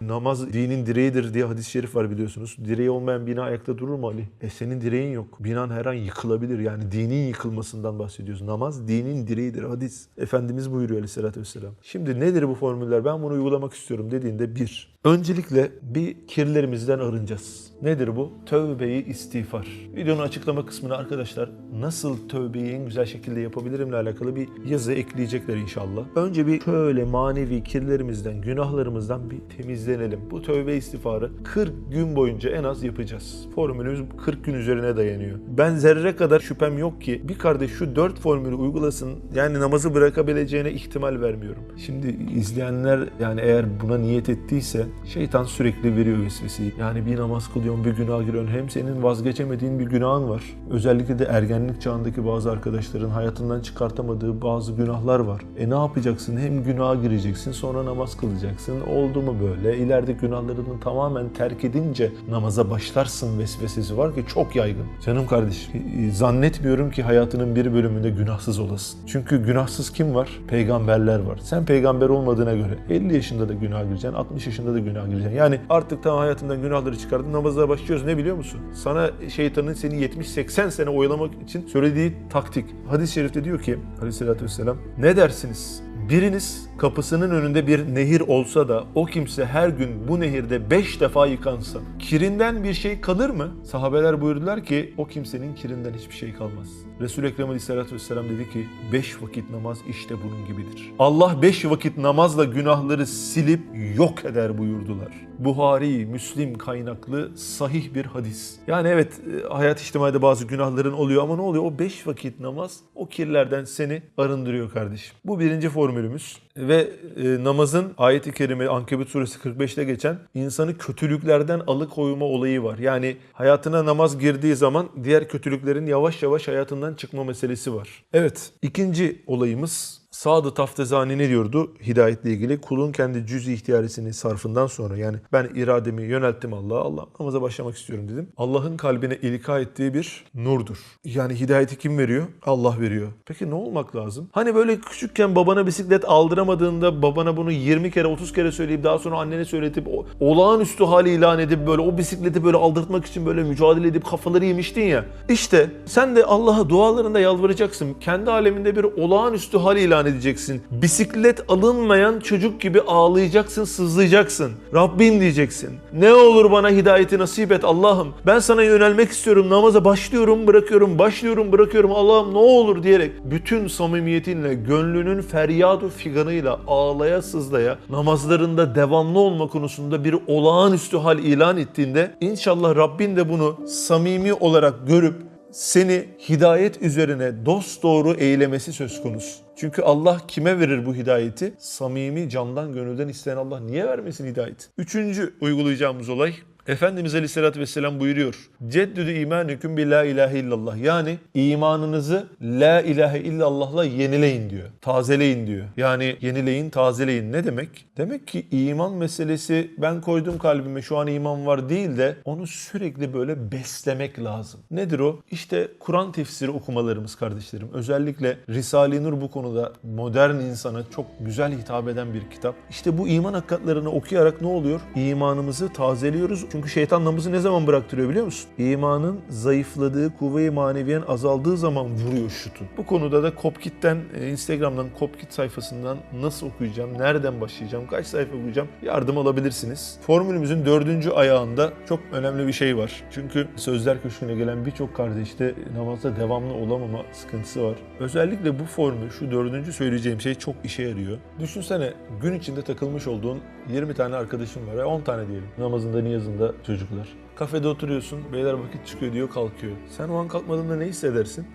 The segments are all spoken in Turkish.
Namaz dinin direğidir diye hadis-i şerif var biliyorsunuz. Direği olmayan bina ayakta durur mu Ali? E senin direğin yok. Binan her an yıkılabilir. Yani dinin yıkılmasından bahsediyoruz. Namaz dinin direğidir. Hadis. Efendimiz buyuruyor aleyhissalatü vesselam. Şimdi nedir bu formüller? Ben bunu uygulamak istiyorum dediğinde bir. Öncelikle bir kirlerimizden arınacağız. Nedir bu? Tövbeyi istiğfar. Videonun açıklama kısmına arkadaşlar nasıl tövbeyi en güzel şekilde yapabilirimle alakalı bir yazı ekleyecekler inşallah. Önce bir şöyle manevi kirlerimizden, günahlarımızdan bir temizlenelim. Bu tövbe istiğfarı 40 gün boyunca en az yapacağız. Formülümüz 40 gün üzerine dayanıyor. Ben zerre kadar şüphem yok ki bir kardeş şu 4 formülü uygulasın yani namazı bırakabileceğine ihtimal vermiyorum. Şimdi izleyenler yani eğer buna niyet ettiyse şeytan sürekli veriyor vesveseyi. Yani bir namaz kılıyorsun bir günah giriyorsun hem senin vazgeçemediğin bir günahın var. Özellikle de ergenlik çağındaki bazı arkadaşların hayatından çıkartamadığı bazı günahlar var. E ne yapacaksın? Hem günaha gireceksin sonra namaz kılacaksın. Oldu mu böyle? İleride günahlarını tamamen terk edince namaza başlarsın vesvesesi var ki çok yaygın. Canım kardeşim e, zannetmiyorum ki hayatının bir bölümünde günahsız olasın. Çünkü günahsız kim var? Peygamberler var. Sen peygamber olmadığına göre 50 yaşında da günah gireceksin, 60 yaşında da günah gireceksin. Yani artık tam hayatından günahları çıkardın, namaza başlıyoruz. Ne biliyor musun? Sana şeytanın seni 70-80 sene oyalamak için söylediği taktik. Hadis-i şerifte diyor ki aleyhissalatü vesselam ne dersiniz? Biriniz kapısının önünde bir nehir olsa da o kimse her gün bu nehirde beş defa yıkansa kirinden bir şey kalır mı? Sahabeler buyurdular ki o kimsenin kirinden hiçbir şey kalmaz. Resul-i Ekrem Aleyhisselatü Vesselam dedi ki beş vakit namaz işte bunun gibidir. Allah beş vakit namazla günahları silip yok eder buyurdular. Buhari, Müslim kaynaklı sahih bir hadis. Yani evet e, hayat içtimaide bazı günahların oluyor ama ne oluyor? O beş vakit namaz o kirlerden seni arındırıyor kardeşim. Bu birinci formülümüz. Ve e, namazın ayeti kerime Ankebut suresi 45'te geçen insanı kötülüklerden alıkoyma olayı var. Yani hayatına namaz girdiği zaman diğer kötülüklerin yavaş yavaş hayatından çıkma meselesi var. Evet ikinci olayımız Sadı Taftezani ne diyordu hidayetle ilgili? Kulun kendi cüz ihtiyarisini sarfından sonra yani ben irademi yönelttim Allah'a. Allah namaza başlamak istiyorum dedim. Allah'ın kalbine ilka ettiği bir nurdur. Yani hidayeti kim veriyor? Allah veriyor. Peki ne olmak lazım? Hani böyle küçükken babana bisiklet aldıramadığında babana bunu 20 kere 30 kere söyleyip daha sonra annene söyletip o- olağanüstü hali ilan edip böyle o bisikleti böyle aldırtmak için böyle mücadele edip kafaları yemiştin ya. İşte sen de Allah'a dualarında yalvaracaksın. Kendi aleminde bir olağanüstü hal ilan edeceksin. Bisiklet alınmayan çocuk gibi ağlayacaksın, sızlayacaksın. Rabbim diyeceksin. Ne olur bana hidayeti nasip et Allah'ım. Ben sana yönelmek istiyorum. Namaza başlıyorum, bırakıyorum, başlıyorum, bırakıyorum. Allah'ım ne olur diyerek bütün samimiyetinle, gönlünün feryadu figanıyla ağlaya sızlaya namazlarında devamlı olma konusunda bir olağanüstü hal ilan ettiğinde inşallah Rabbin de bunu samimi olarak görüp seni hidayet üzerine dost doğru eylemesi söz konusu. Çünkü Allah kime verir bu hidayeti? Samimi, candan, gönülden isteyen Allah niye vermesin hidayeti? Üçüncü uygulayacağımız olay Efendimiz Aleyhisselatü Vesselam buyuruyor. Ceddüdü imanüküm bi la ilahe illallah. Yani imanınızı la ilahe illallah'la yenileyin diyor. Tazeleyin diyor. Yani yenileyin, tazeleyin. Ne demek? Demek ki iman meselesi ben koydum kalbime şu an iman var değil de onu sürekli böyle beslemek lazım. Nedir o? İşte Kur'an tefsiri okumalarımız kardeşlerim. Özellikle Risale-i Nur bu konuda modern insana çok güzel hitap eden bir kitap. İşte bu iman hakikatlerini okuyarak ne oluyor? İmanımızı tazeliyoruz. Çünkü şeytan namazı ne zaman bıraktırıyor biliyor musun? İmanın zayıfladığı, kuvve-i maneviyen azaldığı zaman vuruyor şutu. Bu konuda da Kopkit'ten, e, Instagram'dan Kopkit sayfasından nasıl okuyacağım, nereden başlayacağım, kaç sayfa okuyacağım yardım alabilirsiniz. Formülümüzün dördüncü ayağında çok önemli bir şey var. Çünkü Sözler Köşkü'ne gelen birçok kardeşte namazda devamlı olamama sıkıntısı var. Özellikle bu formül, şu dördüncü söyleyeceğim şey çok işe yarıyor. Düşünsene gün içinde takılmış olduğun 20 tane arkadaşın var ya 10 tane diyelim. Namazında, niyazında çocuklar. Kafede oturuyorsun, beyler vakit çıkıyor diyor kalkıyor. Sen o an kalkmadığında ne hissedersin?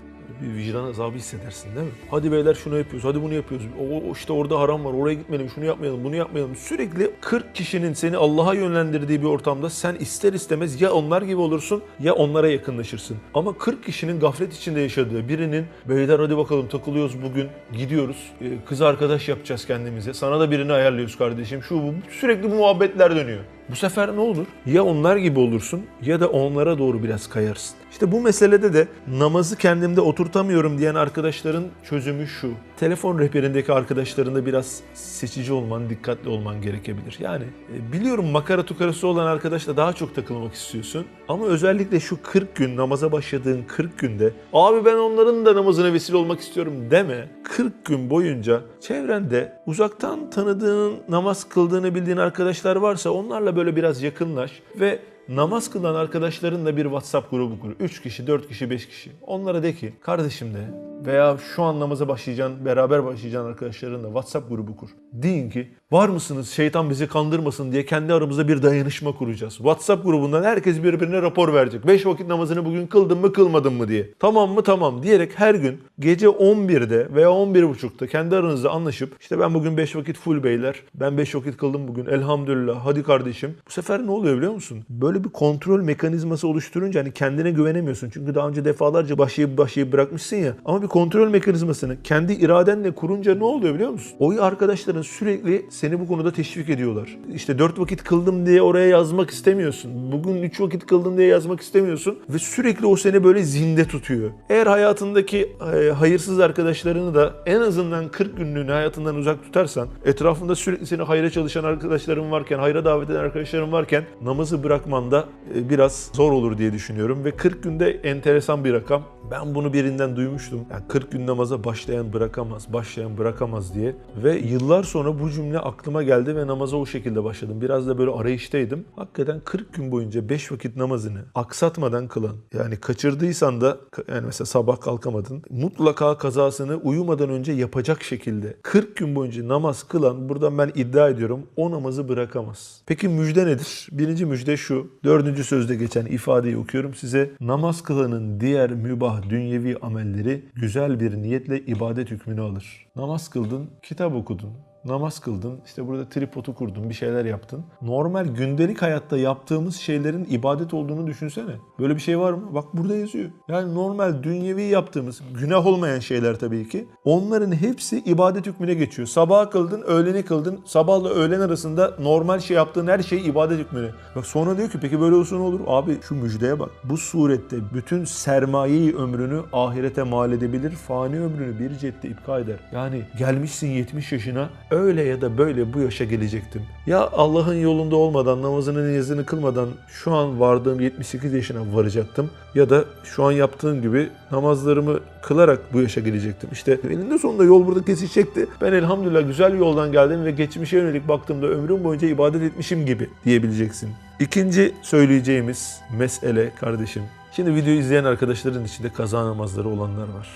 Bir vicdan azabı hissedersin değil mi? Hadi beyler şunu yapıyoruz, hadi bunu yapıyoruz. O, işte orada haram var, oraya gitmeyelim, şunu yapmayalım, bunu yapmayalım. Sürekli 40 kişinin seni Allah'a yönlendirdiği bir ortamda sen ister istemez ya onlar gibi olursun ya onlara yakınlaşırsın. Ama 40 kişinin gaflet içinde yaşadığı birinin beyler hadi bakalım takılıyoruz bugün, gidiyoruz. Ee, Kız arkadaş yapacağız kendimize. Sana da birini ayarlıyoruz kardeşim. Şu bu sürekli bu muhabbetler dönüyor. Bu sefer ne olur? Ya onlar gibi olursun ya da onlara doğru biraz kayarsın. İşte bu meselede de namazı kendimde oturtamıyorum diyen arkadaşların çözümü şu. Telefon rehberindeki arkadaşlarında biraz seçici olman, dikkatli olman gerekebilir. Yani e, biliyorum makara tukarası olan arkadaşla daha çok takılmak istiyorsun. Ama özellikle şu 40 gün namaza başladığın 40 günde abi ben onların da namazına vesile olmak istiyorum deme. 40 gün boyunca çevrende uzaktan tanıdığın, namaz kıldığını bildiğin arkadaşlar varsa onlarla böyle biraz yakınlaş ve namaz kılan arkadaşlarınla bir WhatsApp grubu kur. 3 kişi, 4 kişi, 5 kişi. Onlara de ki kardeşim de veya şu an namaza başlayacağın, beraber başlayacağın arkadaşlarınla WhatsApp grubu kur. Deyin ki var mısınız şeytan bizi kandırmasın diye kendi aramızda bir dayanışma kuracağız. WhatsApp grubundan herkes birbirine rapor verecek. 5 vakit namazını bugün kıldın mı kılmadın mı diye. Tamam mı tamam diyerek her gün gece 11'de veya 11.30'da kendi aranızda anlaşıp işte ben bugün 5 vakit full beyler. Ben 5 vakit kıldım bugün elhamdülillah hadi kardeşim. Bu sefer ne oluyor biliyor musun? Böyle bir kontrol mekanizması oluşturunca hani kendine güvenemiyorsun. Çünkü daha önce defalarca başlayıp başlayıp bırakmışsın ya. Ama bir kontrol mekanizmasını kendi iradenle kurunca ne oluyor biliyor musun? O arkadaşların sürekli seni bu konuda teşvik ediyorlar. İşte 4 vakit kıldım diye oraya yazmak istemiyorsun. Bugün 3 vakit kıldım diye yazmak istemiyorsun. Ve sürekli o seni böyle zinde tutuyor. Eğer hayatındaki e, hayırsız arkadaşlarını da en azından 40 günlüğüne hayatından uzak tutarsan, etrafında sürekli seni hayra çalışan arkadaşların varken, hayra davet eden arkadaşların varken namazı bırakmanda e, biraz zor olur diye düşünüyorum. Ve 40 günde enteresan bir rakam. Ben bunu birinden duymuştum. Yani 40 gün namaza başlayan bırakamaz, başlayan bırakamaz diye. Ve yıllar sonra bu cümle aklıma geldi ve namaza o şekilde başladım. Biraz da böyle arayıştaydım. Hakikaten 40 gün boyunca 5 vakit namazını aksatmadan kılan, yani kaçırdıysan da yani mesela sabah kalkamadın, mutlaka kazasını uyumadan önce yapacak şekilde 40 gün boyunca namaz kılan, buradan ben iddia ediyorum o namazı bırakamaz. Peki müjde nedir? Birinci müjde şu, dördüncü sözde geçen ifadeyi okuyorum size. Namaz kılanın diğer mübah dünyevi amelleri güzel bir niyetle ibadet hükmünü alır. Namaz kıldın, kitap okudun, namaz kıldın, işte burada tripodu kurdun, bir şeyler yaptın. Normal gündelik hayatta yaptığımız şeylerin ibadet olduğunu düşünsene. Böyle bir şey var mı? Bak burada yazıyor. Yani normal dünyevi yaptığımız, günah olmayan şeyler tabii ki. Onların hepsi ibadet hükmüne geçiyor. Sabaha kıldın, öğleni kıldın. Sabahla öğlen arasında normal şey yaptığın her şey ibadet hükmüne. Bak sonra diyor ki peki böyle olsa ne olur? Abi şu müjdeye bak. Bu surette bütün sermayeyi ömrünü ahirete mal edebilir. Fani ömrünü bir cette ipka eder. Yani gelmişsin 70 yaşına öyle ya da böyle bu yaşa gelecektim. Ya Allah'ın yolunda olmadan, namazını niyazını kılmadan şu an vardığım 78 yaşına varacaktım. Ya da şu an yaptığım gibi namazlarımı kılarak bu yaşa gelecektim. İşte eninde sonunda yol burada kesişecekti. Ben elhamdülillah güzel yoldan geldim ve geçmişe yönelik baktığımda ömrüm boyunca ibadet etmişim gibi diyebileceksin. İkinci söyleyeceğimiz mesele kardeşim. Şimdi videoyu izleyen arkadaşların içinde kaza namazları olanlar var.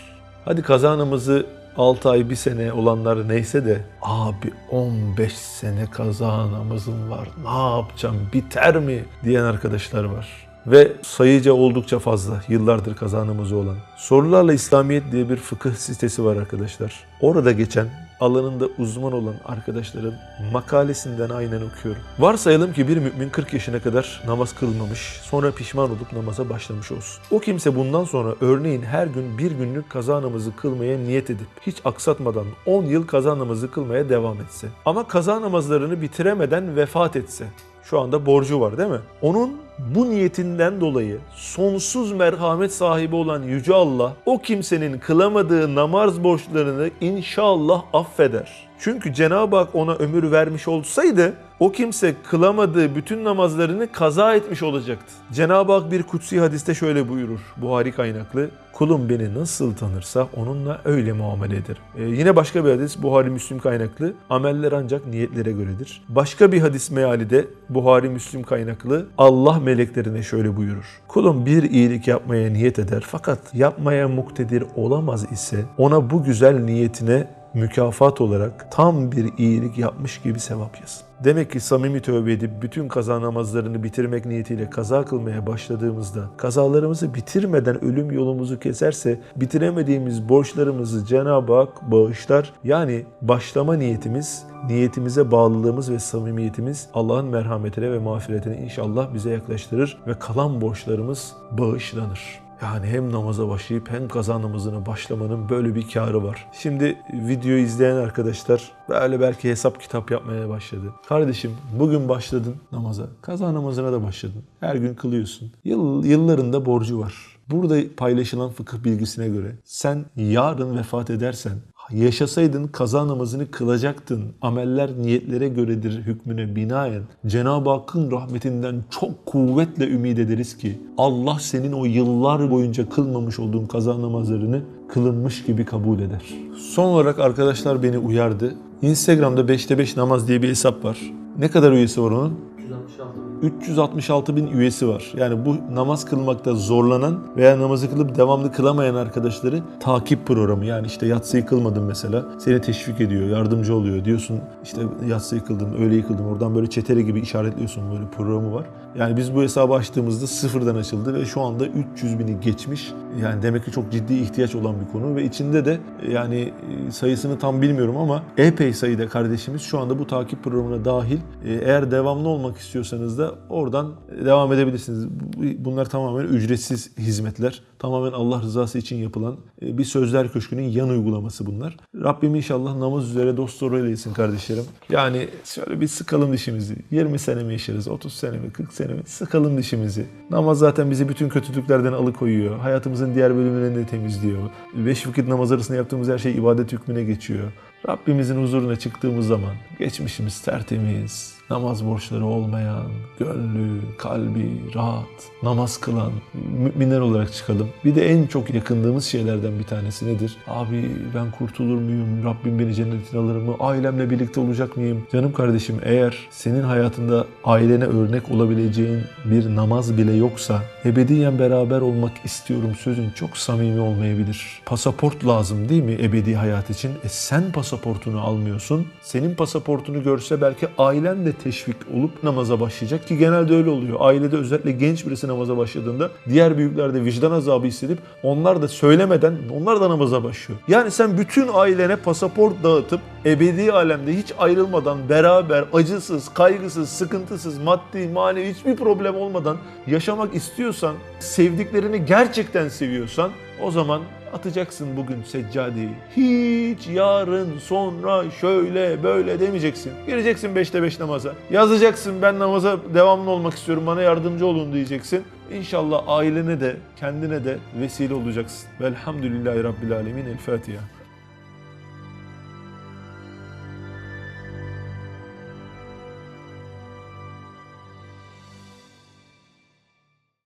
Hadi kaza namazı 6 ay, 1 sene olanlar neyse de abi 15 sene kaza namazım var ne yapacağım biter mi diyen arkadaşlar var. Ve sayıca oldukça fazla yıllardır kaza namazı olan. Sorularla İslamiyet diye bir fıkıh sitesi var arkadaşlar. Orada geçen alanında uzman olan arkadaşların makalesinden aynen okuyorum. Varsayalım ki bir mümin 40 yaşına kadar namaz kılmamış, sonra pişman olup namaza başlamış olsun. O kimse bundan sonra örneğin her gün bir günlük kaza namazı kılmaya niyet edip hiç aksatmadan 10 yıl kaza namazı kılmaya devam etse. Ama kaza namazlarını bitiremeden vefat etse. Şu anda borcu var değil mi? Onun bu niyetinden dolayı sonsuz merhamet sahibi olan Yüce Allah o kimsenin kılamadığı namaz borçlarını inşallah affeder. Çünkü Cenab-ı Hak ona ömür vermiş olsaydı o kimse kılamadığı bütün namazlarını kaza etmiş olacaktı. Cenab-ı Hak bir kutsi hadiste şöyle buyurur. Buhari kaynaklı. Kulum beni nasıl tanırsa onunla öyle muamele ederim. Ee, yine başka bir hadis Buhari Müslim kaynaklı. Ameller ancak niyetlere göredir. Başka bir hadis meali de Buhari Müslim kaynaklı. Allah meleklerine şöyle buyurur. Kulum bir iyilik yapmaya niyet eder fakat yapmaya muktedir olamaz ise ona bu güzel niyetine mükafat olarak tam bir iyilik yapmış gibi sevap yazın. Demek ki samimi tövbe edip bütün kaza namazlarını bitirmek niyetiyle kaza kılmaya başladığımızda kazalarımızı bitirmeden ölüm yolumuzu keserse bitiremediğimiz borçlarımızı Cenab-ı Hak bağışlar. Yani başlama niyetimiz, niyetimize bağlılığımız ve samimiyetimiz Allah'ın merhametine ve mağfiretine inşallah bize yaklaştırır ve kalan borçlarımız bağışlanır. Yani hem namaza başlayıp hem kaza namazına başlamanın böyle bir karı var. Şimdi videoyu izleyen arkadaşlar böyle belki hesap kitap yapmaya başladı. Kardeşim bugün başladın namaza. Kaza namazına da başladın. Her gün kılıyorsun. Yıl, yıllarında borcu var. Burada paylaşılan fıkıh bilgisine göre sen yarın vefat edersen yaşasaydın kaza namazını kılacaktın. Ameller niyetlere göredir hükmüne binaen. Cenab-ı Hakk'ın rahmetinden çok kuvvetle ümit ederiz ki Allah senin o yıllar boyunca kılmamış olduğun kaza namazlarını kılınmış gibi kabul eder. Son olarak arkadaşlar beni uyardı. Instagram'da 5'te 5 namaz diye bir hesap var. Ne kadar üyesi var onun? 366 366 bin üyesi var. Yani bu namaz kılmakta zorlanan veya namazı kılıp devamlı kılamayan arkadaşları takip programı. Yani işte yatsıyı kılmadın mesela. Seni teşvik ediyor, yardımcı oluyor. Diyorsun işte yatsıyı kıldın, öğleyi kıldın. Oradan böyle çetele gibi işaretliyorsun böyle programı var. Yani biz bu hesabı açtığımızda sıfırdan açıldı ve şu anda 300 bini geçmiş. Yani demek ki çok ciddi ihtiyaç olan bir konu ve içinde de yani e, sayısını tam bilmiyorum ama epey sayıda kardeşimiz şu anda bu takip programına dahil. E, Eğer devamlı olmak istiyorsanız da oradan devam edebilirsiniz. Bu- Bunlar tamamen ücretsiz hizmetler. Tamamen Allah rızası için yapılan e, bir sözler köşkünün yan uygulaması bunlar. Rabbim inşallah namaz üzere dost doğru eylesin kardeşlerim. Yani şöyle bir sıkalım dişimizi. 20 sene mi yaşarız, 30 sene mi, 40 sene mi? Sıkalım dişimizi. Namaz zaten bizi bütün kötülüklerden alıkoyuyor. Hayatımızın diğer bölümlerini de temizliyor. Beş vakit namaz arasında yaptığımız her şey ibadet hükmüne geçiyor. Rabbimizin huzuruna çıktığımız zaman geçmişimiz tertemiz, namaz borçları olmayan, gönlü, kalbi rahat, namaz kılan müminler olarak çıkalım. Bir de en çok yakındığımız şeylerden bir tanesi nedir? Abi ben kurtulur muyum? Rabbim beni cennetine alır mı? Ailemle birlikte olacak mıyım? Canım kardeşim eğer senin hayatında ailene örnek olabileceğin bir namaz bile yoksa ebediyen beraber olmak istiyorum sözün çok samimi olmayabilir. Pasaport lazım değil mi ebedi hayat için? E sen pasaportunu almıyorsun. Senin pasaportunu görse belki ailen de teşvik olup namaza başlayacak ki genelde öyle oluyor. Ailede özellikle genç birisi namaza başladığında diğer büyükler de vicdan azabı hissedip onlar da söylemeden onlar da namaza başlıyor. Yani sen bütün ailene pasaport dağıtıp ebedi alemde hiç ayrılmadan beraber acısız, kaygısız, sıkıntısız, maddi, manevi hiçbir problem olmadan yaşamak istiyorsan, sevdiklerini gerçekten seviyorsan o zaman atacaksın bugün seccadeyi. Hiç yarın sonra şöyle böyle demeyeceksin. Gireceksin 5'te 5 namaza. Yazacaksın ben namaza devamlı olmak istiyorum bana yardımcı olun diyeceksin. İnşallah ailene de kendine de vesile olacaksın. Velhamdülillahi Rabbil Alemin. El Fatiha.